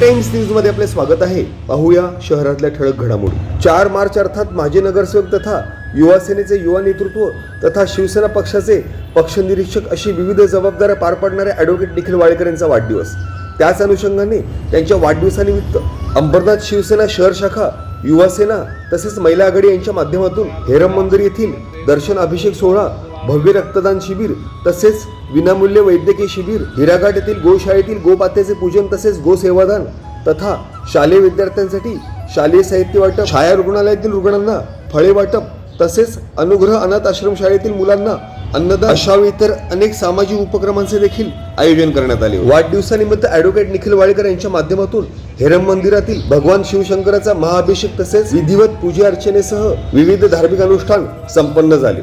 Times न्यूजमध्ये आपले स्वागत आहे. पाहूया शहरातल्या ठळक घडामोडी. चार मार्च अर्थात माजी नगरसेवक तथा युवा सेनेचे युवा नेतृत्व तथा शिवसेना पक्षाचे पक्ष निरीक्षक अशी विविध जबाबदाऱ्या पार पाडणाऱ्या ॲडव्होकेट निखिल वाळेकर यांचा वाढदिवस. त्याच अनुषंगाने त्यांच्या वाढदिवसानिमित्त अंबरनाथ शिवसेना शहर शाखा युवा सेना तसेच महिला आघाडी यांच्या माध्यमातून हेरम मंदिर येथील दर्शन अभिषेक सोहळा भव्य रक्तदान शिबिर तसेच विनामूल्य वैद्यकीय शिबिर हिराघाट येथील गोशाळेतील गोपात्याचे पूजन तसेच गोसेवादान तथा शालेय विद्यार्थ्यांसाठी शालेय साहित्य वाटप छाया रुग्णालयातील रुग्णांना फळे वाटप तसेच अनुग्रह अनाथ आश्रम शाळेतील मुलांना अन्नदान अशा इतर अनेक सामाजिक उपक्रमांचे देखील आयोजन करण्यात आले. वाढदिवसानिमित्त ॲडव्होकेट निखिल वाळेकर यांच्या माध्यमातून हेरम मंदिरातील भगवान शिवशंकराचा महाअभिषेक तसेच विधिवत पूजा अर्चनेसह विविध धार्मिक अनुष्ठान संपन्न झाले.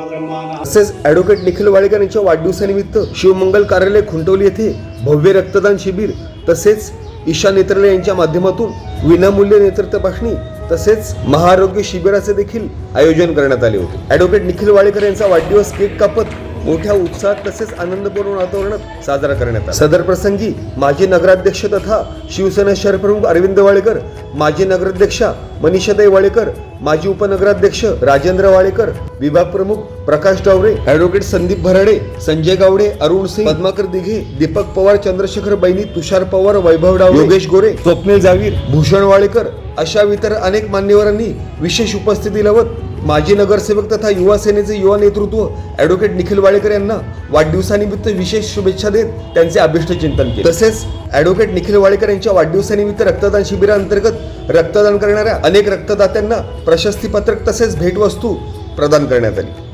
ब्रह्मा तसेच ॲडव्होकेट निखिल वाळेकर यांच्या वाढदिवसानिमित्त शिवमंगल कार्यालय खुंटवली येथे भव्य रक्तदान शिबिर तसेच ईशा नेत्रले यांच्या माध्यमातून विनामूल्य नेत्र तपासणी तसेच महाआरोग्य शिबिराचे देखील आयोजन करण्यात आले होते. ॲडव्होकेट निखिल वाळेकर यांचा वाढदिवस केक कापत मोठ्या उत्साहात तसेच आनंदपूर्ण वातावरणात साजरा करण्यात आला. सदर प्रसंगी माजी नगराध्यक्ष तथा शिवसेना शहर प्रमुख अरविंद वाळेकर माजी नगराध्यक्षा मनीषाताई वाळेकर माजी उपनगराध्यक्ष राजेंद्र वाळेकर विभाग प्रमुख प्रकाश डावरे ॲडव्होकेट संदीप भराडे संजय गावडे अरुण सिंग पद्माकर दिघे दीपक पवार चंद्रशेखर बैनी तुषार पवार वैभव डावरे योगेश गोरे स्वप्नील जावीर भूषण वाळेकर अशा इतर अनेक मान्यवरांनी विशेष उपस्थिती लावत माजी नगरसेवक तथा युवा सेनेचे युवा नेतृत्व ॲडव्होकेट निखिल वाळेकर यांना वाढदिवसानिमित्त विशेष शुभेच्छा देत त्यांचे अभिष्ट चिंतन केले. तसेच ॲडव्होकेट निखिल वाळेकर यांच्या वाढदिवसानिमित्त रक्तदान शिबिराअंतर्गत रक्तदान करणाऱ्या अनेक रक्तदात्यांना प्रशस्तीपत्रक तसेच भेटवस्तू प्रदान करण्यात आली.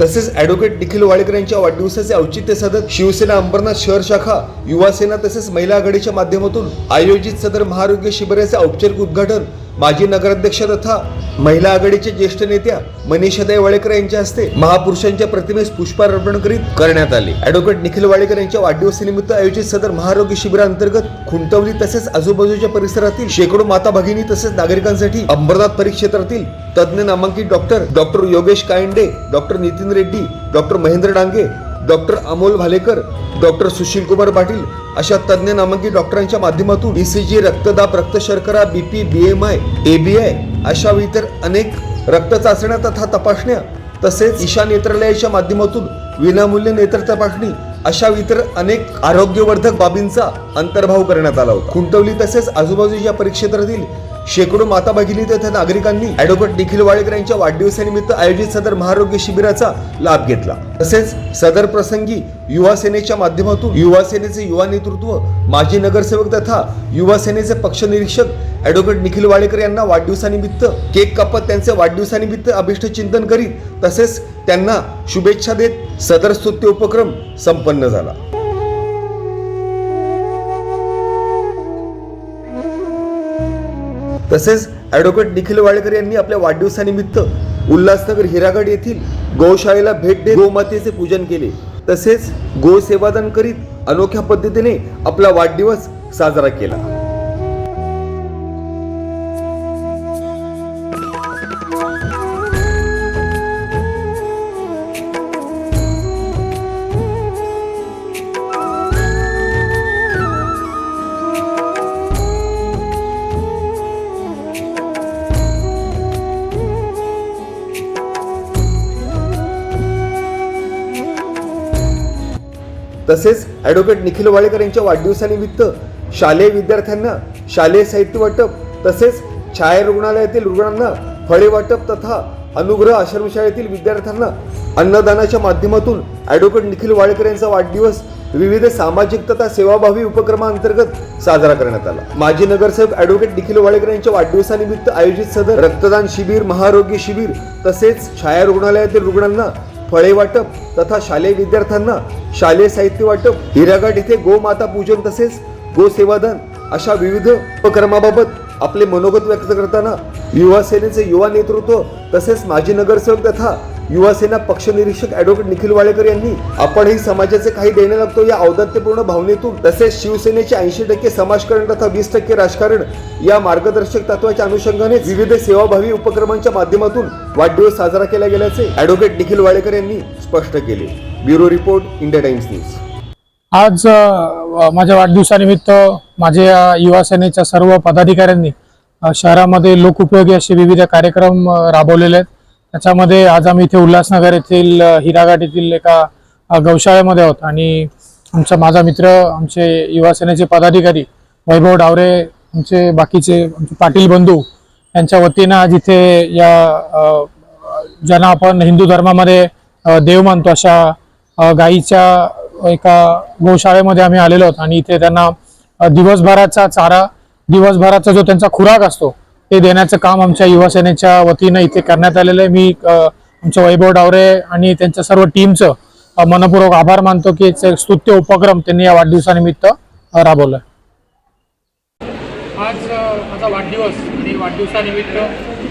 तसेच ॲडव्होकेट निखिल वाळेकर यांच्या वाढदिवसाचे औचित्य साधत शिवसेना अंबरनाथ शहर शाखा युवा सेना तसेच महिला आघाडीच्या माध्यमातून आयोजित सदर महाआरोग्य शिबिराचे औपचारिक उद्घाटन माजी नगराध्यक्ष तथा महिला आघाडीच्या ज्येष्ठ नेत्या मनीषादाई वाळेकर यांच्या हस्ते महापुरुषांच्या प्रतिमेस पुष्पार्पण करीत करण्यात आले. ॲडव्होकेट निखिल वाळेकर यांच्या वाढदिवसानिमित्त आयोजित सदर महारोग्य शिबिरांतर्गत खुंटवली तसेच आजूबाजूच्या परिसरातील शेकडो माता भगिनी तसेच नागरिकांसाठी अंबरनाथ परिक्षेत्रातील तज्ज्ञ नामांकित doctor doctor Yogesh Kayande doctor Nitin Reddy doctor Mahendra Dange doctor Amol Bhalekar doctor Sushil Kumar Patil अशा तज्ज्ञ नामांकित डॉक्टरांच्या माध्यमातून ईसीजी रक्तदाब रक्तशर्करा बीपी बीएमआय एबीआय अशा इतर अनेक रक्त चाचण्या तथा तपासण्या तसेच ईशा नेत्रालयाच्या माध्यमातून विनामूल्य नेत्र तपासणी अशा इतर अनेक आरोग्यवर्धक बाबींचा अंतर्भाव करण्यात आला होता. खुंटवली तसेच आजूबाजूच्या परिक्षेत्रातील शेकडो माता भगिनी तथा नागरिकांनी ॲडव्होकेट निखिल वाळेकर यांच्या वाढदिवसानिमित्त आयोजित सदर महारोग्य शिबिराचा लाभ घेतला. तसेच सदर प्रसंगी युवा सेनेच्या माध्यमातून युवा सेनेचे युवा नेतृत्व माजी नगरसेवक तथा युवा सेनेचे पक्ष निरीक्षक ॲडव्होकेट निखिल वाळेकर यांना वाढदिवसानिमित्त केक कापत त्यांचे वाढदिवसानिमित्त अभिष्ट चिंतन करीत तसेच त्यांना शुभेच्छा देत सदर स्तुत्य उपक्रम संपन्न झाला. तसेच ॲडव्होकेट निखिल वाडेकर यांनी आपल्या वाढदिवसानिमित्त उल्हासनगर हिरागड येथील गोशाळेला भेट देत गोमातेचे पूजन केले. तसेच गो सेवादान करीत अनोख्या पद्धतीने आपला वाढदिवस साजरा केला. तसेच ॲडव्होकेट निखिल वाळेकर यांच्या वाढदिवसानिमित्त शालेय विद्यार्थ्यांना शालेय साहित्य वाटप तसेच छाया रुग्णालयातील रुग्णांना फळे वाटप तथा अनुग्रह आश्रमशाळेतील विद्यार्थ्यांना अन्नदानाच्या माध्यमातून ॲडव्होकेट निखिल वाळेकर यांचा वाढदिवस विविध सामाजिक तथा सेवाभावी उपक्रमांतर्गत साजरा करण्यात आला. माजी नगरसेवक ॲडव्होकेट निखिल वाळेकर यांच्या वाढदिवसानिमित्त आयोजित सदर रक्तदान शिबिर महारोग्य शिबिर तसेच छाया रुग्णालयातील रुग्णांना फळे वाटप तथा शालेय विद्यार्थ्यांना शालेय साहित्य वाटप हिराघाट येथे गोमाता पूजन तसेच गो सेवादान अशा विविध उपक्रमाबाबत आपले मनोगत व्यक्त करताना युवा सेनेचे युवा नेतृत्व तसेच माजी नगरसेवक तथा युवासेना पक्षनिरीक्षक पक्ष निरीक्षक ऍडव्होकेट निखिल वाळेकर यांनी आपणही समाजाचे काही देणे लागतो या औदात्यपूर्ण भावनेतून तसेच शिवसेनेचे ऐंशी टक्के समाजकारण तथा वीस टक्के राजकारण या मार्गदर्शक तत्वाच्या अनुषंगाने विविध सेवाभावी उपक्रमांच्या माध्यमातून वाढदिवस साजरा केला गेल्याचे ऍडव्होकेट निखिल वाळेकर यांनी स्पष्ट केले. Bureau report India Times news. आज माझ्या वाढदिवसानिमित्त माझ्या युवासेनेच्या सर्व पदाधिकाऱ्यांनी शहरामध्ये लोकउपयोगी असे विविध कार्यक्रम राबवलेले आहेत. त्याच्यामध्ये आज आम्ही इथे उल्हासनगर येथील हिराघाट येथील एका गौशाळेमध्ये आहोत. आणि आमचा माझा मित्र आमचे युवा सेनेचे पदाधिकारी वैभव डावरे आमचे बाकीचे आमचे पाटील बंधू यांच्या वतीनं आज इथे या ज्यांना आपण हिंदू धर्मामध्ये देव मानतो अशा गाईच्या एका गोशाळेमध्ये आम्ही आलेलो आहोत. आणि इथे त्यांना दिवसभराचा चारा दिवसभराचा जो त्यांचा खुराक असतो ते देण्याचं काम आमच्या युवासेनेच्या वतीनं इथे करण्यात आलेलं आहे. मी आमच्या वैभव डावरे आणि त्यांच्या सर्व टीमचं मनपूर्वक आभार मानतो की स्तुत्य उपक्रम त्यांनी या वाढदिवसानिमित्त अ, राबवला आज माझा वाढदिवस आणि वाढदिवसानिमित्त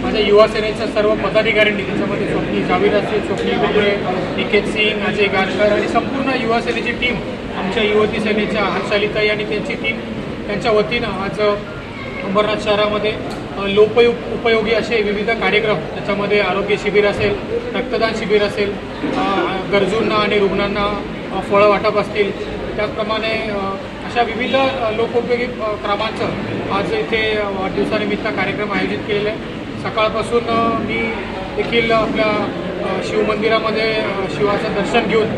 माझ्या युवा सेनेच्या सर्व पदाधिकाऱ्यांनी त्याच्यामध्ये स्वप्नी जावीर असतील स्वप्नी बेगडे निकेत सिंग अजय गारकर आणि संपूर्ण युवासेनेची टीम आमच्या युवती सेनेच्या हर्षालिताई आणि त्यांची टीम त्यांच्या वतीनं आज अंबरनाथ शहरामध्ये लोप उपयोगी असे विविध कार्यक्रम त्याच्यामध्ये आरोग्य शिबिर असेल रक्तदान शिबिर असेल गरजूंना आणि रुग्णांना फळं वाटप असतील. त्याचप्रमाणे अशा विविध लोकोपयोगी क्रमांचं आज इथे वाढदिवसानिमित्त कार्यक्रम आयोजित केलेले आहे. सकाळपासून मी देखील आपल्या शिवमंदिरामध्ये शिवाचं दर्शन घेऊन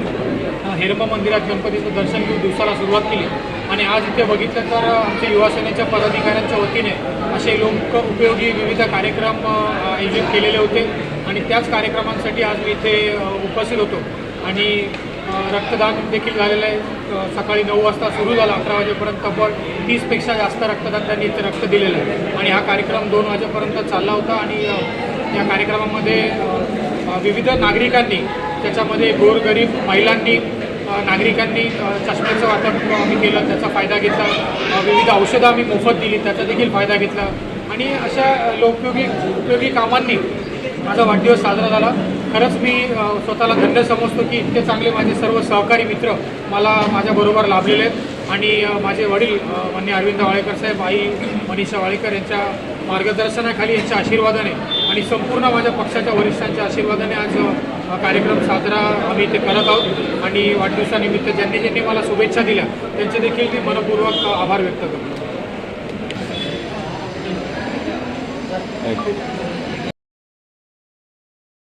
हेरम मंदिरात गणपतीचं दर्शन घेऊन दिवसाला सुरुवात केली. आणि आज इथे बघितलं तर आमच्या युवासेनेच्या पदाधिकाऱ्यांच्या वतीने असे लोक उपयोगी विविध कार्यक्रम आयोजित केलेले होते. आणि त्याच कार्यक्रमांसाठी आज मी इथे उपस्थित होतो. आणि रक्तदान देखील झालेलं आहे. सकाळी नऊ वाजता सुरू झाला अकरा वाजेपर्यंत पण तीसपेक्षा जास्त रक्तदान त्यांनी इथे रक्त दिलेलं आहे. आणि हा कार्यक्रम दोन वाजेपर्यंत चालला होता. आणि या कार्यक्रमामध्ये विविध नागरिकांनी त्याच्यामध्ये गोरगरीब महिलांनी नागरिकांनी चष्म्याचं वाटप आम्ही केलं त्याचा फायदा घेतला. विविध औषधं आम्ही मोफत दिली त्याचा देखील फायदा घेतला. आणि अशा लोकयोगी उपयोगी कामांनी माझा वाढदिवस साजरा झाला. खरंच मी स्वतःला धन्य समजतो की इतके चांगले माझे सर्व सहकारी मित्र मला माझ्याबरोबर लाभलेले आहेत. आणि माझे वडील अ, मान्य अरविंद वाळेकर साहेब आई मनीषा वाळेकर यांच्या मार्गदर्शनाखाली यांच्या आशीर्वादाने आणि संपूर्ण माझ्या पक्षाच्या वरिष्ठांच्या आशीर्वादाने आज कार्यक्रम साजरा आम्ही इथे करत आहोत. आणि वाढदिवसानिमित्त ज्यांनी ज्यांनी मला शुभेच्छा दिल्या त्यांचे देखील मी मनपूर्वक आभार व्यक्त करतो.